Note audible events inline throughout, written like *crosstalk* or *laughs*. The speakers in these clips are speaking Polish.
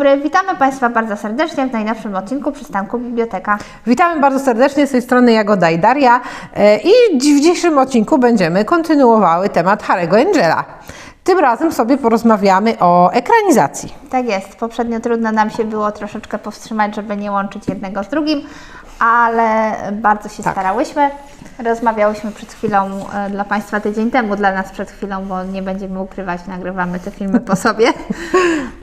dobry, witamy Państwa bardzo serdecznie w najnowszym odcinku Przystanku Biblioteka. Witamy bardzo serdecznie z tej strony Jagoda i Daria E, i w dzisiejszym odcinku będziemy kontynuowały temat Harry'ego Angela. Tym razem sobie porozmawiamy o ekranizacji. Tak jest, poprzednio trudno nam się było troszeczkę powstrzymać, żeby nie łączyć jednego z drugim, ale bardzo się Tak. starałyśmy. Rozmawiałyśmy przed chwilą e, dla Państwa tydzień temu, dla nas przed chwilą, bo nie będziemy ukrywać, nagrywamy te filmy po *laughs* sobie.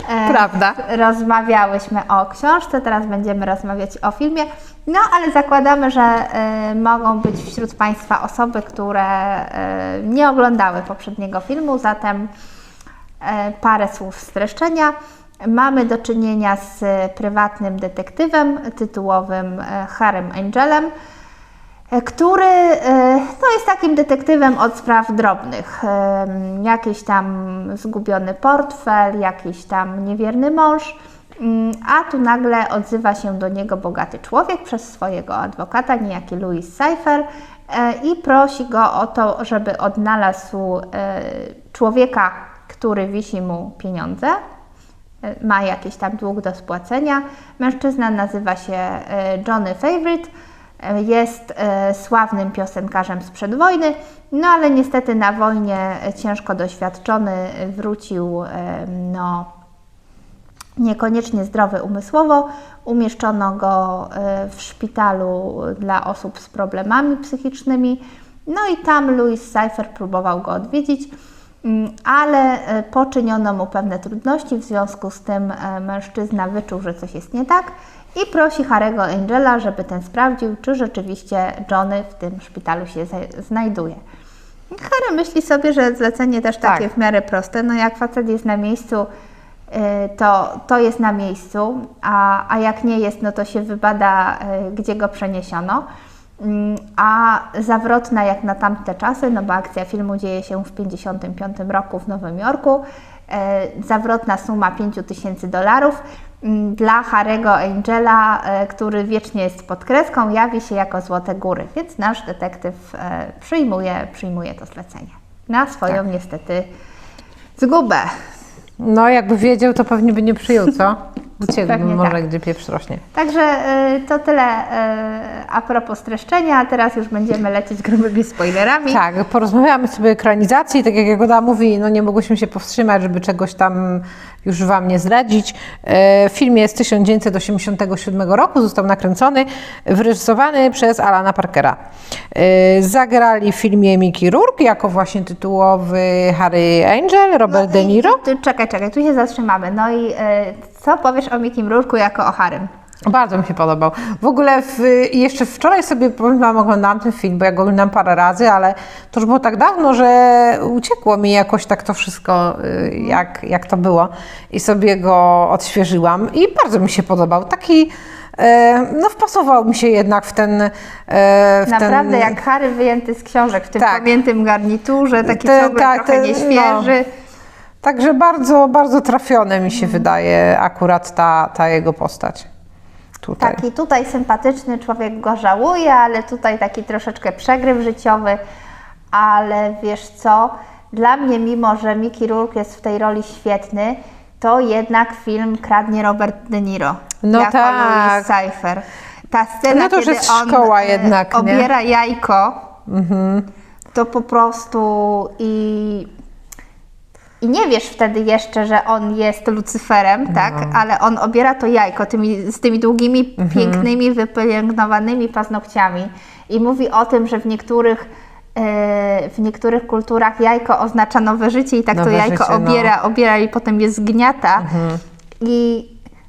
E, Prawda. Rozmawiałyśmy o książce, teraz będziemy rozmawiać o filmie. No, ale zakładamy, że e, mogą być wśród Państwa osoby, które e, nie oglądały poprzedniego filmu, zatem e, parę słów streszczenia. Mamy do czynienia z prywatnym detektywem tytułowym e, Harem Angelem, e, który e, no, jest takim detektywem od spraw drobnych. Jakiś tam zgubiony portfel, jakiś tam niewierny mąż. Mm, A tu nagle odzywa się do niego bogaty człowiek przez swojego adwokata, niejaki Louis Cypher, i prosi go o to, żeby odnalazł człowieka, który wisi mu pieniądze ma jakiś tam dług do spłacenia. Mężczyzna nazywa się e, Johnny Favorite, e, jest e, sławnym piosenkarzem sprzed wojny, no ale niestety na wojnie e, ciężko doświadczony wrócił e, no, niekoniecznie zdrowy umysłowo. Umieszczono go e, w szpitalu dla osób z problemami psychicznymi. No i tam Louis Cypher próbował go odwiedzić, ale e, poczyniono mu pewne trudności, w związku z tym e, mężczyzna wyczuł, że coś jest nie tak i prosi Harry'ego Angela, żeby ten sprawdził, czy rzeczywiście Johnny w tym szpitalu się znajduje. Harry myśli sobie, że zlecenie też takie Tak. w miarę proste. No jak facet jest na miejscu, y, to, to jest na miejscu, a, a jak nie jest, no to się wybada, gdzie go przeniesiono. Mm, A zawrotna jak na tamte czasy, no bo akcja filmu dzieje się w 1955 roku w Nowym Jorku, y, zawrotna suma 5 tysięcy dolarów mm, dla Harego Angela, y, który wiecznie jest pod kreską, jawi się jako Złote Góry, więc nasz detektyw y, przyjmuje, przyjmuje to zlecenie na swoją niestety zgubę. No, jakby wiedział, to pewnie by nie przyjął, co? *laughs* Uciekłby Pewnie może, tak. gdzie pieprz rośnie. Także y, to tyle y, a propos streszczenia, a teraz już będziemy lecieć grubymi spoilerami. Tak, porozmawiamy sobie o ekranizacji. Tak jak Jagoda mówi, no nie mogłyśmy się powstrzymać, żeby czegoś tam już Wam nie zdradzić. E, Film jest z 1987 roku, został nakręcony, wyreżyserowany przez Alana Parkera. E, Zagrali w filmie Mickey Rourke jako właśnie tytułowy Harry Angel, Robert De Niro. I, tu, czekaj, czekaj, tu się zatrzymamy. No i y, co powiesz o Mikim Rurku jako o Harym? Bardzo mi się podobał. W ogóle w, jeszcze wczoraj sobie wam, oglądałam ten film, bo ja go oglądam parę razy, ale to już było tak dawno, że uciekło mi jakoś tak to wszystko, y, jak, jak to było. I sobie go odświeżyłam i bardzo mi się podobał. Taki, e, no wpasował mi się jednak w ten... e, W Naprawdę ten, jak Harry wyjęty z książek w tym Tak. pamiętym garniturze, taki Te- ciągle tak, trochę te- nieświeży. Także bardzo, bardzo trafione mi się wydaje akurat ta, ta jego postać. Tutaj. Taki tutaj sympatyczny człowiek go żałuje, ale tutaj taki troszeczkę przegryw życiowy. Ale wiesz co? Dla mnie, mimo że Mickey Rourke jest w tej roli świetny, to jednak film kradnie Robert De Niro. No jako tak. Louis Cypher. Ta scena, No to już kiedy jest on szkoła e, jednak, nie? Mhm. obiera jajko, to po prostu i i nie wiesz wtedy jeszcze, że on jest Lucyferem, tak? No. Ale on obiera to jajko tymi, z tymi długimi, Mhm. pięknymi, wypielęgnowanymi paznokciami i mówi o tym, że w niektórych, e, w niektórych kulturach jajko oznacza nowe życie i tak Nowe to jajko życie, no. obiera, obiera i potem je zgniata. I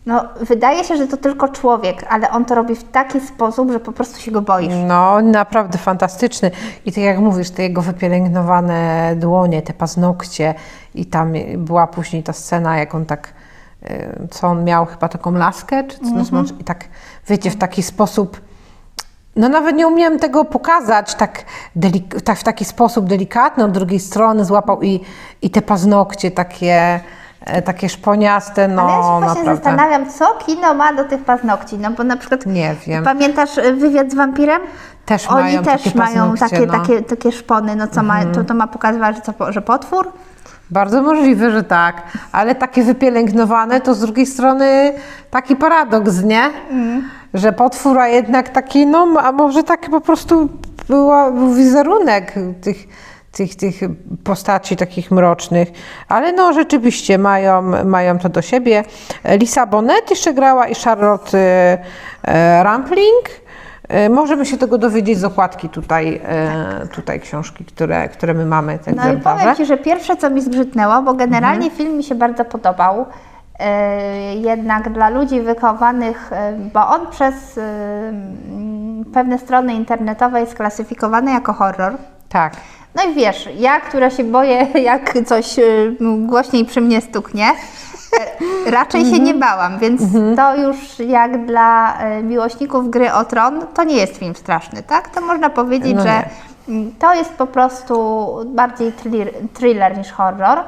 no, wydaje się, że to tylko człowiek, ale on to robi w taki sposób, że po prostu się go boisz. No, naprawdę fantastyczny. I tak jak mówisz, te jego wypielęgnowane dłonie, te paznokcie i tam była później ta scena, jak on tak, y, co on miał, chyba taką laskę, czy co Mhm. i tak, wiecie, w taki sposób, no nawet nie umiałem tego pokazać tak, tak w taki sposób delikatny, od drugiej strony złapał i, i te paznokcie takie, takie szponiaste, no Ale ja się właśnie naprawdę. zastanawiam, co kino ma do tych paznokci. No bo na przykład Nie wiem. pamiętasz y, wywiad z wampirem? Też Oni mają też takie mają takie, no. Mhm. takie, takie szpony. No co ma, to, to ma pokazywać, że, co, że potwór? Bardzo możliwe, że tak, ale takie wypielęgnowane to z drugiej strony taki paradoks, nie? Że potwór, a jednak taki, no, a może taki po prostu była, był wizerunek tych, tych, tych postaci takich mrocznych, ale no rzeczywiście mają, mają to do siebie. Lisa Bonet jeszcze grała i Charlotte e, Rampling. E, Możemy się tego dowiedzieć z okładki tutaj, e, tutaj książki, które, które my mamy, te No i powiem Ci, że pierwsze co mi zgrzytnęło, bo generalnie film mi się bardzo podobał, jednak dla ludzi wychowanych, e, bo on przez pewne strony internetowe jest klasyfikowany jako horror. Tak. No i wiesz, ja, która się boję, *laughs* jak coś y, głośniej przy mnie stuknie, e, raczej się nie bałam, więc to już jak dla e, miłośników gry o tron, to nie jest film straszny, tak? To można powiedzieć, No że mm, to jest po prostu bardziej thriller, thriller niż horror,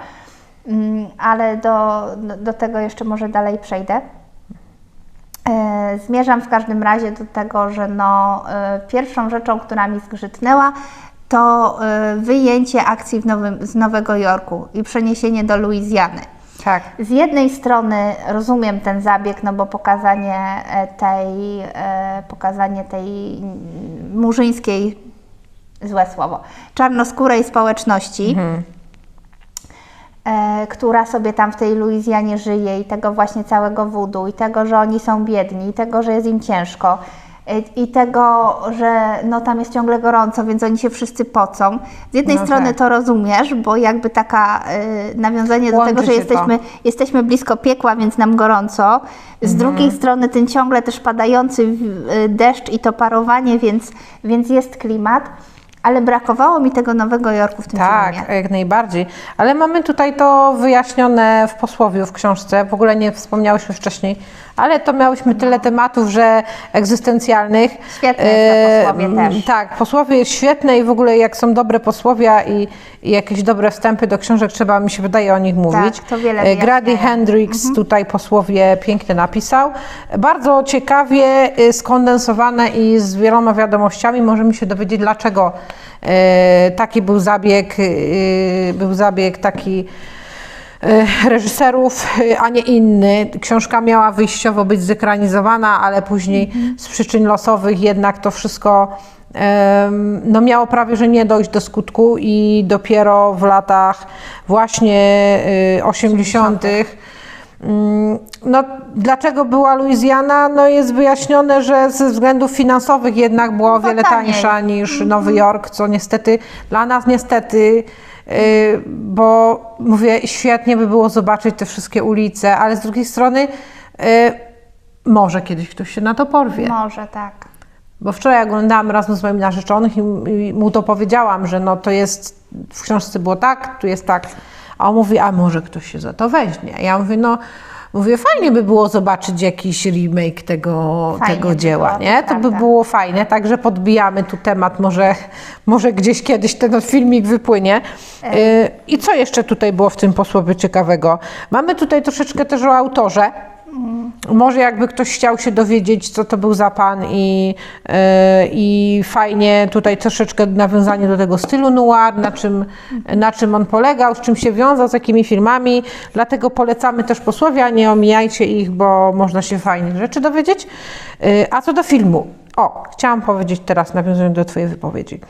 Mm, ale do, do tego jeszcze może dalej przejdę. E, Zmierzam w każdym razie do tego, że no, pierwszą rzeczą, która mi zgrzytnęła, to e, wyjęcie akcji nowym, z Nowego Jorku i przeniesienie do Luizjany. Tak. Z jednej strony rozumiem ten zabieg, no bo pokazanie e, tej, e, pokazanie tej mm, murzyńskiej, złe słowo, czarnoskórej społeczności, e, która sobie tam w tej Luizjanie żyje i tego właśnie całego wudu i tego, że oni są biedni i tego, że jest im ciężko i tego, że no tam jest ciągle gorąco, więc oni się wszyscy pocą. Z jednej No strony tak. to rozumiesz, bo jakby taka e, nawiązanie do Łączy tego, że to. jesteśmy, jesteśmy blisko piekła, więc nam gorąco. Z Mhm. drugiej strony ten ciągle też padający y, deszcz i to parowanie, więc, więc jest klimat. Ale brakowało mi tego Nowego Jorku w tym Tak, filmie. jak najbardziej. Ale mamy tutaj to wyjaśnione w posłowiu w książce. W ogóle nie wspomniałyśmy wcześniej, ale to miałyśmy tyle tematów, że egzystencjalnych. Świetne jest to posłowie też. Tak, posłowie jest świetne i w ogóle jak są dobre posłowia i, i jakieś dobre wstępy do książek, trzeba mi się wydaje o nich mówić. to wiele E, Grady. Hendricks tutaj posłowie pięknie napisał. Bardzo ciekawie y, skondensowane i z wieloma wiadomościami możemy się dowiedzieć, dlaczego e, taki był zabieg, był zabieg taki e, reżyserów, y, a nie inny. Książka miała wyjściowo być zekranizowana, ale później z przyczyn losowych jednak to wszystko no miało prawie, że nie dojść do skutku i dopiero w latach właśnie y, 80. Mm, No, dlaczego była Luizjana? No jest wyjaśnione, że ze względów finansowych jednak była o Bywa wiele taniej. tańsza niż Nowy Jork, co niestety dla nas niestety, bo mówię, świetnie by było zobaczyć te wszystkie ulice, ale z drugiej strony yy, może kiedyś ktoś się na to porwie. Może tak. Bo wczoraj oglądałam razem z moim narzeczonych i, i mu to powiedziałam, że no to jest, w książce było tak, tu jest tak. A on mówi, a może ktoś się za to weźmie. Ja mówię, no, mówię, fajnie by było zobaczyć jakiś remake tego, Fajnie tego by dzieła, to nie? To by było fajne, także podbijamy tu temat, może, może gdzieś kiedyś ten filmik wypłynie. E. Y, I co jeszcze tutaj było w tym posłowie ciekawego? Mamy tutaj troszeczkę też o autorze. Może jakby ktoś chciał się dowiedzieć, co to był za pan i, yy, i fajnie tutaj troszeczkę nawiązanie do tego stylu noir, na czym, na czym on polegał, z czym się wiązał, z jakimi filmami. Dlatego polecamy też posłowie, nie omijajcie ich, bo można się fajnych rzeczy dowiedzieć. Yy, a co do filmu. O, chciałam powiedzieć teraz, nawiązując do twojej wypowiedzi.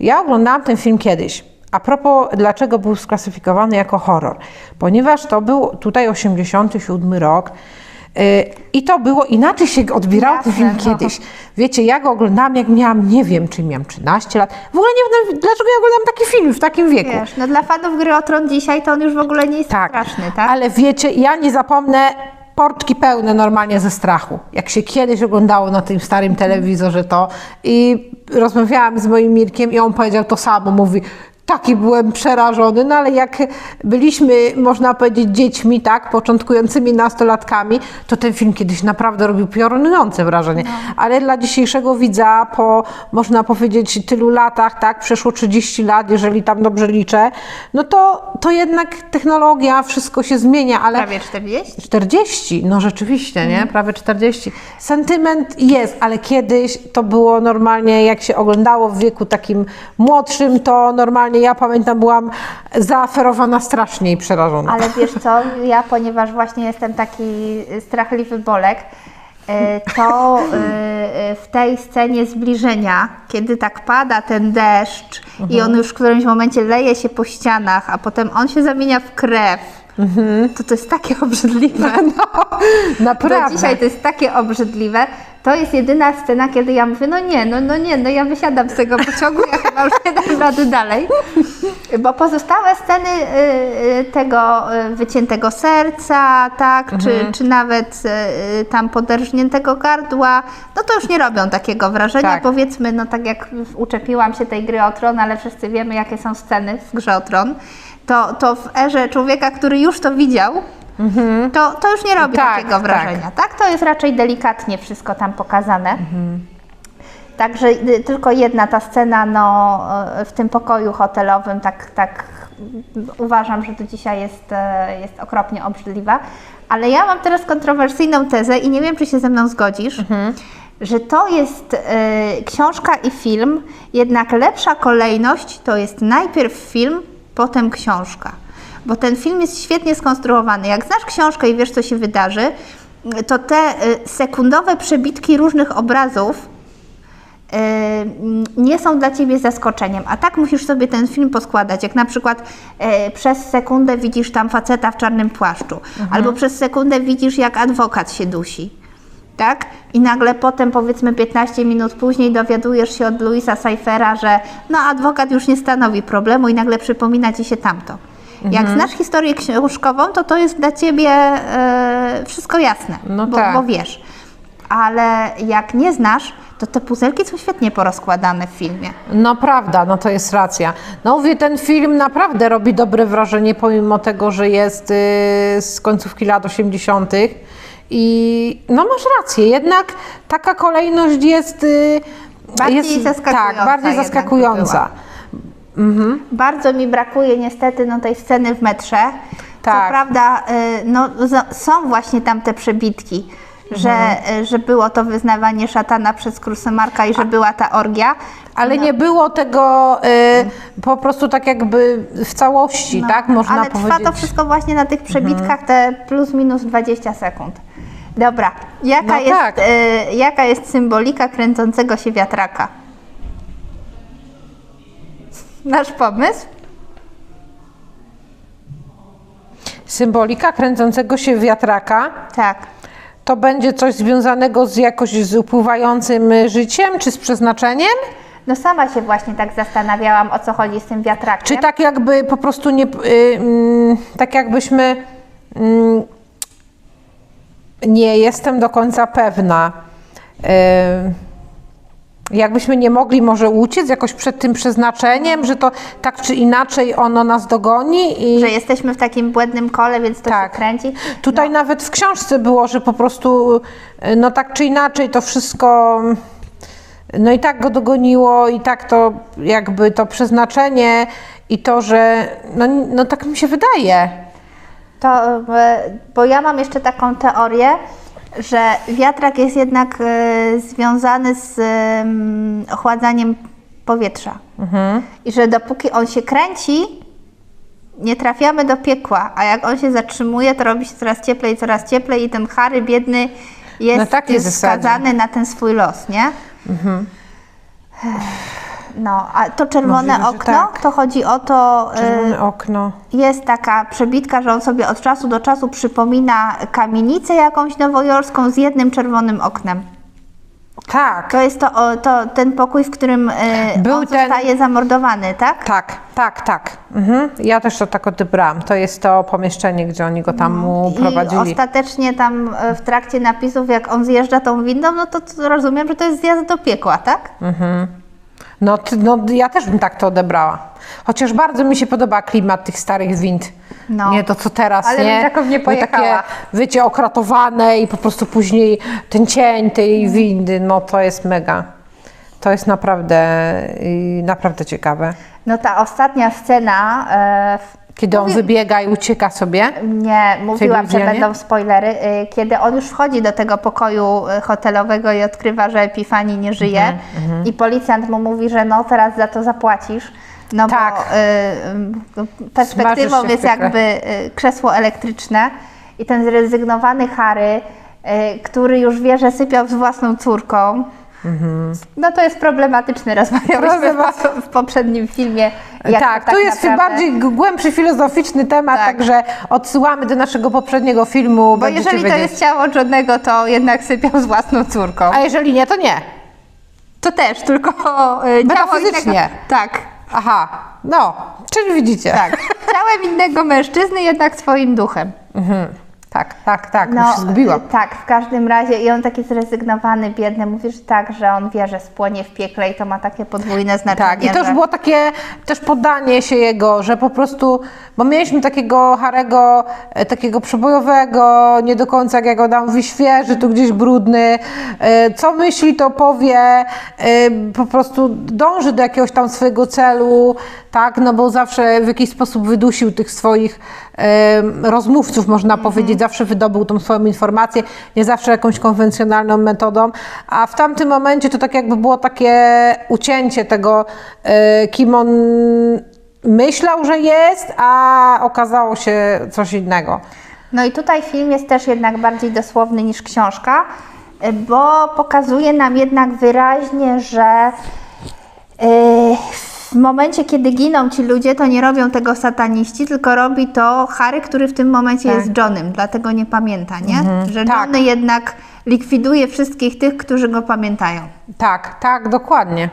Ja oglądałam ten film kiedyś. A propos, dlaczego był sklasyfikowany jako horror? Ponieważ to był tutaj 87 rok. I to było inaczej się odbierał ten film no. kiedyś. Wiecie, ja go oglądałam jak miałam, nie wiem, czy miałam 13 lat. W ogóle nie wiem, dlaczego ja oglądam taki film w takim wieku. Wiesz, no dla fanów gry o tron dzisiaj to on już w ogóle nie jest Tak, straszny, tak? ale wiecie, ja nie zapomnę portki pełne normalnie ze strachu. Jak się kiedyś oglądało na tym starym telewizorze to i rozmawiałam z moim Mirkiem i on powiedział to samo, mówi taki byłem przerażony, no ale jak byliśmy, można powiedzieć, dziećmi, tak, początkującymi nastolatkami, to ten film kiedyś naprawdę robił piorunujące wrażenie. Ale dla dzisiejszego widza po, można powiedzieć, tylu latach, tak, przeszło 30 lat, jeżeli tam dobrze liczę, no to, to jednak technologia, wszystko się zmienia, ale... Prawie 40? 40, no rzeczywiście, nie? Prawie 40. Sentyment jest, ale kiedyś to było normalnie, jak się oglądało w wieku takim młodszym, to normalnie normalnie, ja pamiętam, byłam zaaferowana strasznie i przerażona. Ale wiesz co, ja ponieważ właśnie jestem taki strachliwy bolek, e, to e, e, w tej scenie zbliżenia, kiedy tak pada ten deszcz i on już w którymś momencie leje się po ścianach, a potem on się zamienia w krew, to to jest takie obrzydliwe. *laughs* Do Naprawdę. dzisiaj to jest takie obrzydliwe. To jest jedyna scena, kiedy ja mówię, no nie, no, no nie, no ja wysiadam z tego pociągu, ja chyba już nie dam rady dalej. Bo pozostałe sceny y, y, tego y, wyciętego serca, tak, czy, czy nawet tam poderżniętego gardła, no to już nie robią takiego wrażenia. Tak. Powiedzmy, no tak jak uczepiłam się tej gry o tron, ale wszyscy wiemy, jakie są sceny w grze o tron. To, to w erze człowieka, który już to widział, to, to już nie robi Tak, takiego tak. wrażenia. Tak. to jest raczej delikatnie wszystko tam pokazane. Także y, tylko jedna ta scena no, y, w tym pokoju hotelowym, tak, tak uważam, że do dzisiaj jest, y, jest okropnie obrzydliwa. Ale ja mam teraz kontrowersyjną tezę i nie wiem, czy się ze mną zgodzisz, że to jest y, książka i film, jednak lepsza kolejność to jest najpierw film, potem książka. Bo ten film jest świetnie skonstruowany. Jak znasz książkę i wiesz, co się wydarzy, to te y, sekundowe przebitki różnych obrazów y, nie są dla ciebie zaskoczeniem, a tak musisz sobie ten film poskładać. Jak na przykład y, przez sekundę widzisz tam faceta w czarnym płaszczu, albo przez sekundę widzisz, jak adwokat się dusi. Tak? I nagle potem, powiedzmy 15 minut później, dowiadujesz się od Louisa Cyphera, że no, adwokat już nie stanowi problemu i nagle przypomina ci się tamto. Jak znasz historię książkową, to to jest dla ciebie e, wszystko jasne, No bo, tak. bo wiesz. Ale jak nie znasz, to te puzelki są świetnie porozkładane w filmie. No prawda, no to jest racja. No mówię, ten film naprawdę robi dobre wrażenie, pomimo tego, że jest y, z końcówki lat 80. I no masz rację, jednak taka kolejność jest... Y, Bardziej jest, zaskakująca Tak, bardziej jednak zaskakująca. Bardzo mi brakuje niestety no, tej sceny w metrze. Tak. Co prawda y, no, są właśnie tam te przebitki, że, Mhm. że było to wyznawanie szatana przez Krusemarka i że była ta orgia. Ale nie było tego y, po prostu tak jakby w całości, tak można No, Ale powiedzieć. Mhm. trwa to wszystko właśnie na tych przebitkach, te plus minus 20 sekund. Dobra, jaka, No jest, tak. y, jaka jest symbolika kręcącego się wiatraka? Nasz pomysł? Symbolika kręcącego się wiatraka Tak. to będzie coś związanego z jakoś z upływającym życiem, czy z przeznaczeniem? No sama się właśnie tak zastanawiałam, o co chodzi z tym wiatrakiem. Czy tak jakby po prostu nie, y, mm, tak jakbyśmy, mm, nie jestem do końca pewna, y, jakbyśmy nie mogli może uciec jakoś przed tym przeznaczeniem, że to tak czy inaczej ono nas dogoni i... Że jesteśmy w takim błędnym kole, więc to Tak. się kręci. Tutaj nawet w książce było, że po prostu, y, no tak czy inaczej, to wszystko, no i tak go dogoniło, i tak to jakby to przeznaczenie i to, że, no, no tak mi się wydaje. To, e, bo ja mam jeszcze taką teorię, że wiatrak jest jednak e, związany z em, ochładzaniem powietrza. I że dopóki on się kręci, nie trafiamy do piekła, a jak on się zatrzymuje, to robi się coraz cieplej, coraz cieplej i ten Harry biedny jest Na takiej zasadzie. skazany na ten swój los, nie? No, a to czerwone Możliwe, że okno, tak. to chodzi o to, e, Czerwone okno. jest taka przebitka, że on sobie od czasu do czasu przypomina kamienicę jakąś nowojorską z jednym czerwonym oknem. Tak, To jest to, o, to ten pokój, w którym e, Był on ten- zostaje zamordowany, tak? tak, tak, tak. Mhm. Ja też to tak odebrałam. To jest to pomieszczenie, gdzie oni go tam mu I prowadzili. ostatecznie tam e, w trakcie napisów, jak on zjeżdża tą windą, no to, to rozumiem, że to jest zjazd do piekła, tak? No, no, ja też bym tak to odebrała. Chociaż bardzo mi się podoba klimat tych starych wind. No. Nie to, co teraz, Ale nie? taką nie pojechała. Takie, wiecie, okratowane i po prostu później ten cień tej windy, no to jest mega. To jest naprawdę, naprawdę ciekawe. No ta ostatnia scena, e, w- Kiedy on Mówi- wybiega i ucieka sobie. Nie, mówiłam, że będą spoilery. Y, Kiedy on już wchodzi do tego pokoju y, hotelowego i odkrywa, że Epifanii nie żyje Mhm, i policjant mu mówi, że no teraz za to zapłacisz, No Tak. bo y, y, perspektywą Smażysz się w jest jakby y, krzesło elektryczne i ten zrezygnowany Harry, y, który już wie, że sypiał z własną córką. No to jest problematyczne, rozmawiałyśmy w, w poprzednim filmie. tak, to tu jest naprawdę- bardziej głębszy filozoficzny temat, Tak. także odsyłamy do naszego poprzedniego filmu. Bo jeżeli to wiedzieć. jest ciało Johnego, to jednak sypiał z własną córką. A jeżeli nie, to nie. To też, tylko y, ciało innego... Tak, Aha, no, czyli widzicie. tak. *laughs* Ciałem innego mężczyzny, jednak swoim duchem. Tak, tak, tak, już się zgubiłam. y, Tak, w każdym razie i on taki zrezygnowany, biedny, mówisz tak, że on wie, że spłonie w piekle i to ma takie podwójne znaczenie. Tak, i to już że... było takie też podanie się jego, że po prostu, bo mieliśmy takiego Harego, e, takiego przebojowego, nie do końca, jak go tam mówi, świeży, tu gdzieś brudny, e, co myśli, to powie, e, po prostu dąży do jakiegoś tam swojego celu, tak, no bo zawsze w jakiś sposób wydusił tych swoich rozmówców, można powiedzieć, zawsze wydobył tą swoją informację, nie zawsze jakąś konwencjonalną metodą, a w tamtym momencie to tak jakby było takie ucięcie tego, e, kim on myślał, że jest, a okazało się coś innego. No i tutaj film jest też jednak bardziej dosłowny niż książka, y, bo pokazuje nam jednak wyraźnie, że y, w momencie, kiedy giną ci ludzie, to nie robią tego sataniści, tylko robi to Harry, który w tym momencie Tak. jest Johnem, dlatego nie pamięta, nie? Że tak. Johnny jednak likwiduje wszystkich tych, którzy go pamiętają. Tak, tak, dokładnie.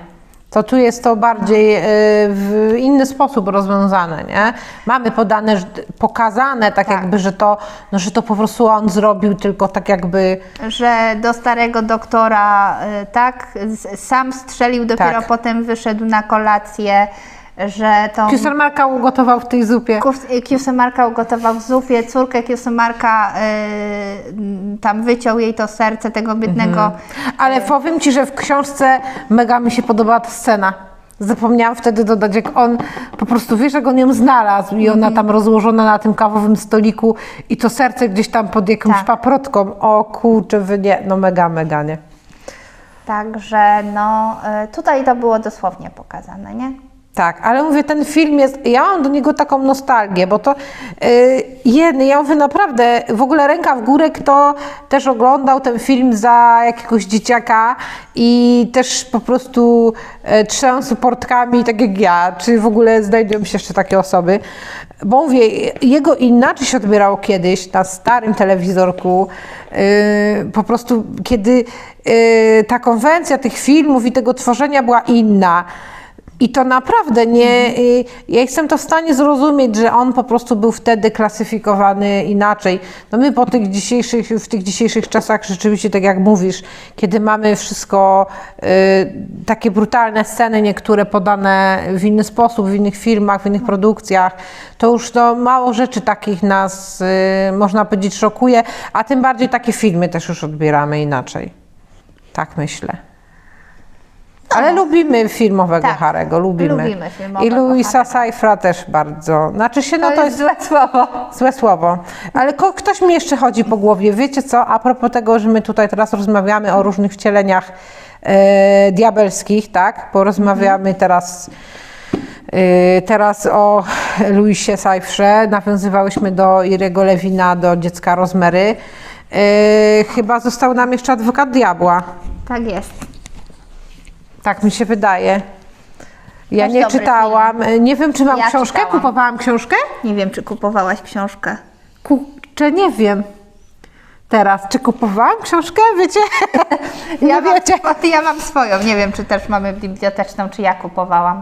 To tu jest to bardziej e, w inny sposób rozwiązane, nie? Mamy podane, pokazane tak, jakby, że to, no, że to po prostu on zrobił, tylko tak jakby Że do starego doktora, y, tak, sam strzelił, dopiero Tak. potem wyszedł na kolację, że tą... Kieselmarka ugotował w tej zupie. Kiełsamarka ugotował w zupie, córkę Kiełsamarka y, tam wyciął jej to serce tego biednego. Mhm. Ale powiem Ci, że w książce mega mi się podobała ta scena. Zapomniałam wtedy dodać, jak on po prostu, wiesz, jak on ją znalazł i Mhm. ona tam rozłożona na tym kawowym stoliku i to serce gdzieś tam pod jakąś Tak. paprotką. O kurczę, wy nie, no mega, mega, nie? Także no, y, tutaj to było dosłownie pokazane, nie? Tak, ale mówię, ten film jest, ja mam do niego taką nostalgię, bo to yy, jedny, ja mówię naprawdę, w ogóle ręka w górę, kto też oglądał ten film za jakiegoś dzieciaka i też po prostu yy, trzęsł portkami, tak jak ja, czy w ogóle znajdują się jeszcze takie osoby, bo mówię, jego inaczej się odbierało kiedyś na starym telewizorku, yy, po prostu kiedy yy, ta konwencja tych filmów i tego tworzenia była inna, i to naprawdę nie. y, Ja jestem to w stanie zrozumieć, że on po prostu był wtedy klasyfikowany inaczej. No my po tych dzisiejszych, w tych dzisiejszych czasach rzeczywiście, tak jak mówisz, kiedy mamy wszystko, y, takie brutalne sceny, niektóre podane w inny sposób, w innych filmach, w innych produkcjach, to już no, mało rzeczy takich nas, y, można powiedzieć, szokuje, a tym bardziej takie filmy też już odbieramy inaczej. Tak myślę. Ale lubimy filmowego Tak, Harego, lubimy. lubimy filmowego I Harego. Cyphra też bardzo. Znaczy się, no To, to jest jest złe słowo. złe słowo. Ale ko- ktoś mi jeszcze chodzi po głowie. Wiecie co, a propos tego, że my tutaj teraz rozmawiamy o różnych wcieleniach e, diabelskich, tak? Porozmawiamy teraz... e, Teraz o Louisie Cypherze. Nawiązywałyśmy do Irego Lewina, do dziecka Rozmery. E, Chyba został nam jeszcze adwokat diabła. Tak jest. Tak mi się wydaje. Ja Też nie dobry czytałam. Nie wiem, czy mam Ja książkę. czytałam. Kupowałam książkę? Nie wiem, czy kupowałaś książkę. Kurczę, nie wiem. Teraz, czy kupowałam książkę? Wiecie? *laughs* nie Ja mam, wiecie. ja mam swoją. Nie wiem, czy też mamy biblioteczną, czy ja kupowałam.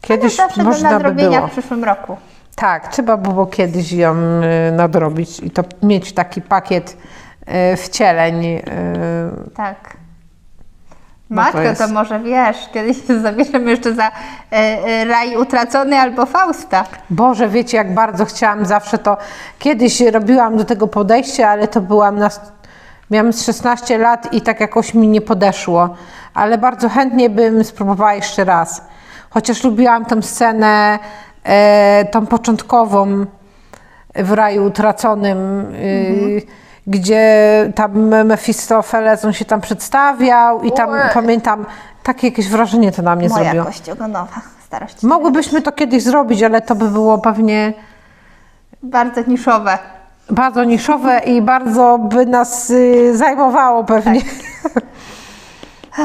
Kiedyś Zawsze do można by nadrobienia było. w przyszłym roku. Tak, trzeba było kiedyś ją y, nadrobić i to mieć taki pakiet y, wcieleń. y, Tak. No to Matko, to, jest- może wiesz, kiedyś zabierzemy jeszcze za e, e, Raj Utracony albo Fausta. Boże, wiecie, jak bardzo chciałam zawsze to. Kiedyś robiłam do tego podejście, ale to byłam na. Miałam z 16 lat i tak jakoś mi nie podeszło, ale bardzo chętnie bym spróbowała jeszcze raz. Chociaż lubiłam tę scenę, e, tą początkową w raju utraconym, y, gdzie tam Mefistofeles, on się tam przedstawiał i tam Ue. pamiętam, takie jakieś wrażenie to na mnie Moja zrobiło. kość ogonowa. starości. Mogłybyśmy to kiedyś zrobić, ale to by było pewnie Bardzo niszowe. bardzo niszowe i bardzo by nas y, zajmowało pewnie. *laughs*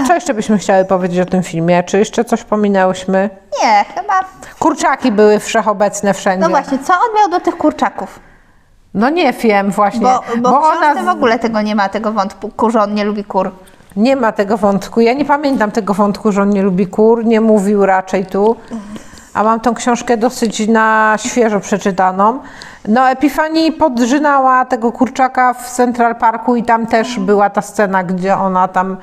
Co jeszcze byśmy chciały powiedzieć o tym filmie? Czy jeszcze coś pominęłyśmy? Nie, chyba. Kurczaki były wszechobecne wszędzie. No właśnie, co on miał do tych kurczaków? No nie wiem właśnie, Bo, bo, książce ona w ogóle tego nie ma, tego wątku, że on nie lubi kur. nie ma tego wątku. Ja nie pamiętam tego wątku, że on nie lubi kur, nie mówił raczej tu. A mam tą książkę dosyć na świeżo przeczytaną. No Epifanii podrzynała tego kurczaka w Central Parku i tam też była ta scena, gdzie ona tam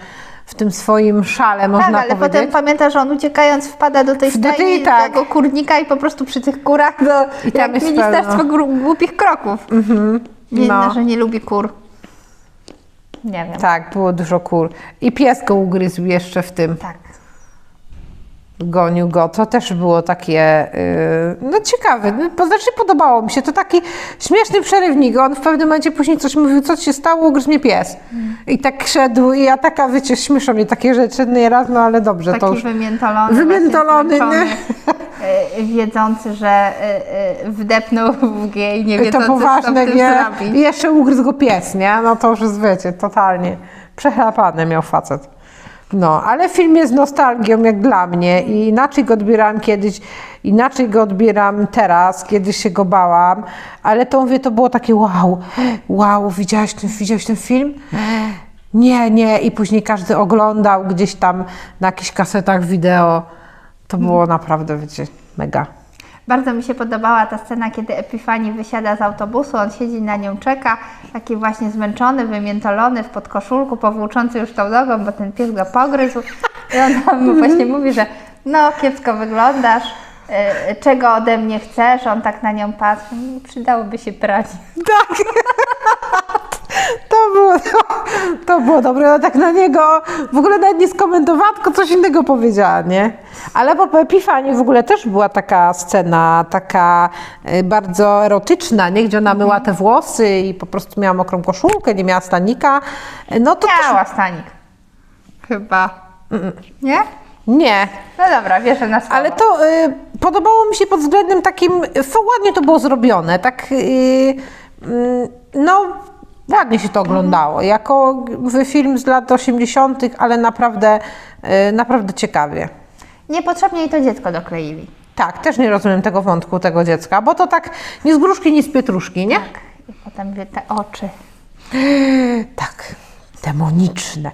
w tym swoim szale, można tak, ale powiedzieć. potem pamięta, że on uciekając wpada do tej Do tej, tak. tego kurnika i po prostu przy tych kurach do I tam jest ministerstwo pełno. głupich kroków. Nie, No. no. że nie lubi kur. Nie wiem. Tak, było dużo kur. I pies go ugryzł jeszcze w tym. Tak. Gonił go. To też było takie, yy, no ciekawe, no, znaczy podobało mi się. To taki śmieszny przerywnik. On w pewnym momencie później coś mówił, co się stało, ugryzł mnie pies. I tak szedł i ja taka, wiecie, śmieszą mnie takie rzeczy nieraz, no ale dobrze, Taki to już... wymiętolony. Wymiętolony, y, wiedzący, że y, y, wdepnął w G i nie I to wiedzący, co poważne, tym nie? I jeszcze ugryzł go pies, nie? No to już jest, wiecie, totalnie przechlapane miał facet. No, ale film jest nostalgią jak dla mnie i inaczej go odbierałam kiedyś, inaczej go odbieram teraz, kiedyś się go bałam, ale to mówię, to było takie wow, wow, widziałaś ten, ten film? Nie, nie i później każdy oglądał gdzieś tam na jakichś kasetach wideo. To było naprawdę, wiecie, mega. Bardzo mi się podobała ta scena, kiedy Epifanii wysiada z autobusu, on siedzi na nią, czeka, taki właśnie zmęczony, wymiętolony, w podkoszulku, powłóczący już tą nogą, bo ten pies go pogryzł. I on tam mu właśnie mówi, że no kiepsko wyglądasz, y, czego ode mnie chcesz? On tak na nią patrzy, "Mm, przydałoby się prać. Tak. *laughs* To było, to, to było dobre. Ona tak na niego w ogóle nawet nie skomentowała, tylko coś innego powiedziała, nie? Ale po Epifanii w ogóle też była taka scena, taka y, bardzo erotyczna, nie? Gdzie ona myła te włosy i po prostu miała mokrą koszulkę, nie miała stanika. No to też... Miała stanik. Chyba. Nie? Nie, No dobra, wierzę na słowo. Ale to y, podobało mi się pod względem takim, ładnie to było zrobione, tak, y, y, no ładnie się to oglądało, jako film z lat 80., ale naprawdę, y, naprawdę ciekawie. Niepotrzebnie jej to dziecko dokleili. Tak, też nie rozumiem tego wątku tego dziecka, bo to tak nie z gruszki, nie z pietruszki, nie? Tak. I potem wie te oczy. Tak, demoniczne.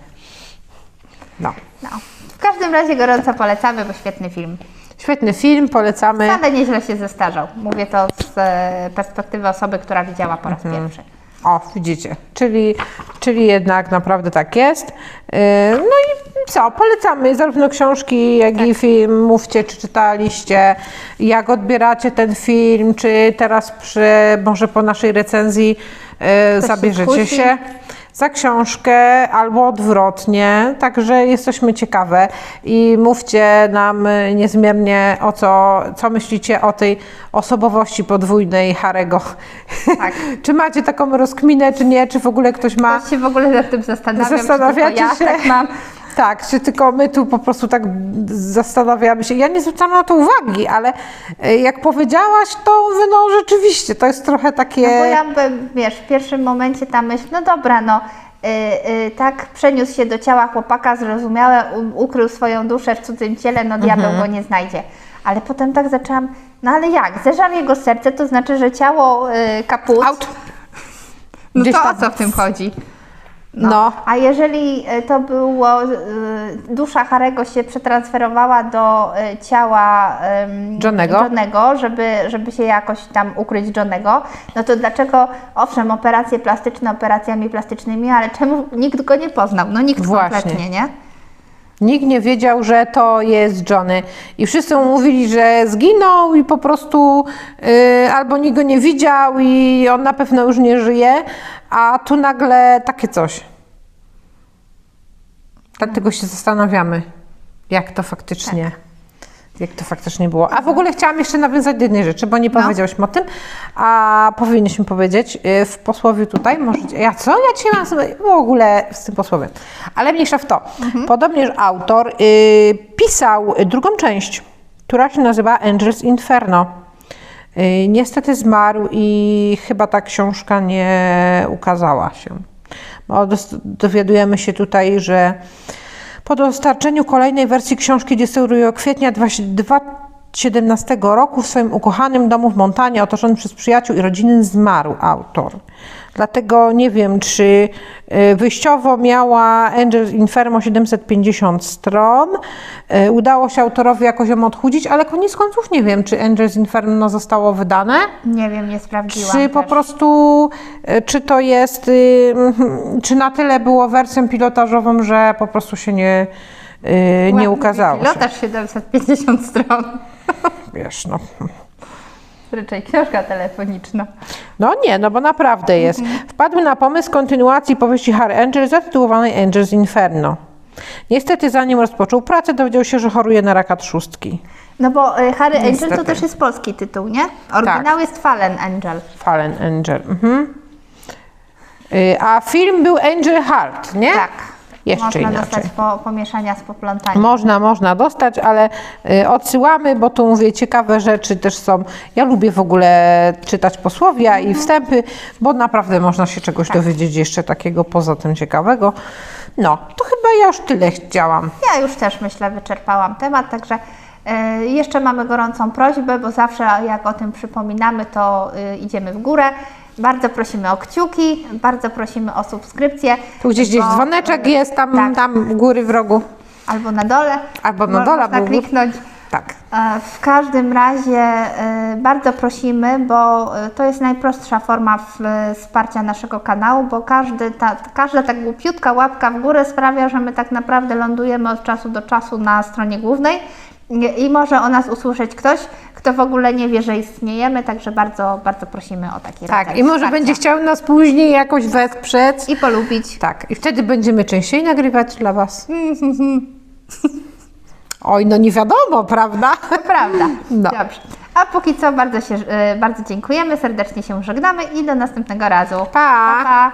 No, No. W każdym razie gorąco polecamy, bo świetny film. świetny film, polecamy. Ale nieźle się zestarzał. Mówię to z e, perspektywy osoby, która widziała po raz pierwszy. O, widzicie, czyli, czyli jednak naprawdę tak jest. Yy, No i co, polecamy zarówno książki, jak i film. Mówcie, czy czytaliście, jak odbieracie ten film, czy teraz przy, może po naszej recenzji yy, się zabierzecie się za książkę albo odwrotnie, także jesteśmy ciekawe i mówcie nam niezmiernie o co, co myślicie o tej osobowości podwójnej Harego. Tak. *laughs* czy macie taką rozkminę, czy nie, czy w ogóle ktoś ma... Ja się w ogóle nad tym zastanawiam. Zastanawiacie tylko się? Ja tak mam. Tak, czy tylko my tu po prostu tak zastanawiamy się. Ja nie zwracam na to uwagi, ale y, jak powiedziałaś, to no rzeczywiście, to jest trochę takie... No bo ja bym, wiesz, w pierwszym momencie ta myśl, no dobra, no y, y, tak przeniósł się do ciała chłopaka, zrozumiałe, u, ukrył swoją duszę w cudzym ciele, no diabeł Mhm. go nie znajdzie. Ale potem tak zaczęłam, no ale jak, zeżar jego serce, to znaczy, że ciało y, kaput. Out. No Gdzieś to tam. o co w tym chodzi? No. A jeżeli y, to było, y, dusza Harego się przetransferowała do y, ciała Johnego. Johnego żeby, żeby się jakoś tam ukryć Johnego, no to dlaczego, owszem, operacje plastyczne operacjami plastycznymi, ale czemu nikt go nie poznał? No nikt Właśnie. kompletnie, nie? Nikt nie wiedział, że to jest Johnny. I wszyscy mu mówili, że zginął i po prostu y, albo nikt go nie widział i on na pewno już nie żyje, a tu nagle takie coś. Dlatego się zastanawiamy, jak to faktycznie. Jak to faktycznie było. A w ogóle chciałam jeszcze nawiązać do jednej rzeczy, bo nie No. powiedziałyśmy o tym, a powinniśmy powiedzieć y, w posłowiu tutaj. Możecie, ja co? Ja dzisiaj mam sobie w ogóle z tym posłowiem. Ale mniejsza w to. Mhm. Podobnież autor y, pisał drugą część która się nazywa Angels Inferno. Y, Niestety zmarł i chyba ta książka nie ukazała się. Bo dowiadujemy się tutaj, że po dostarczeniu kolejnej wersji książki 10 kwietnia 2017 roku w swoim ukochanym domu w Montanie, otoczony przez przyjaciół i rodziny, zmarł autor. Dlatego nie wiem, czy y, wyjściowo miała Angels Inferno 750 stron. Y, Udało się autorowi jakoś ją odchudzić, ale koniec końców nie wiem, czy Angels Inferno zostało wydane. Nie wiem, nie sprawdziłam. Czy po też. prostu, e, czy to jest, y, mhm, czy na tyle było wersją pilotażową, że po prostu się nie, y, nie Ładny ukazało. Pilotaż 750 stron. Wiesz, no. Raczej książka telefoniczna. no nie, no bo naprawdę jest. Wpadł na pomysł kontynuacji powieści Harry Angel zatytułowanej Angels Inferno. Niestety zanim rozpoczął pracę, dowiedział się, że choruje na raka trzustki. No bo y, Harry Angel to też jest polski tytuł, nie? Oryginał jest Fallen Angel. Fallen Angel. Mhm. Y, A film był Angel Heart, nie? Tak. Jeszcze Można inaczej. dostać po, pomieszania z poplątaniem. Można, można dostać, ale y, odsyłamy, bo tu mówię, ciekawe rzeczy też są. Ja lubię w ogóle czytać posłowia i wstępy, bo naprawdę można się czegoś dowiedzieć jeszcze takiego poza tym ciekawego. No, to chyba ja już tyle chciałam. Ja już też myślę, wyczerpałam temat, także y, jeszcze mamy gorącą prośbę, bo zawsze jak o tym przypominamy, to y, idziemy w górę. Bardzo prosimy o kciuki, bardzo prosimy o subskrypcję. Tu gdzieś gdzieś bo, dzwoneczek jest, tam, tak, tam u góry w rogu. Albo na dole. Albo na dole, Można kliknąć. Tak. E, W każdym razie e, bardzo prosimy, bo e, to jest najprostsza forma wsparcia naszego kanału, bo każdy ta, każda ta głupiutka łapka w górę sprawia, że my tak naprawdę lądujemy od czasu do czasu na stronie głównej i może o nas usłyszeć ktoś, kto w ogóle nie wie, że istniejemy, także bardzo, bardzo prosimy o taki Tak, rodzaj i może wsparcia. będzie chciał nas później jakoś wesprzeć. I polubić. Tak, i wtedy będziemy częściej nagrywać dla Was. *laughs* Oj, no nie wiadomo, prawda? To prawda. No. Dobrze. A póki co bardzo, się, e, bardzo dziękujemy, serdecznie się żegnamy i do następnego razu. Pa! pa, pa.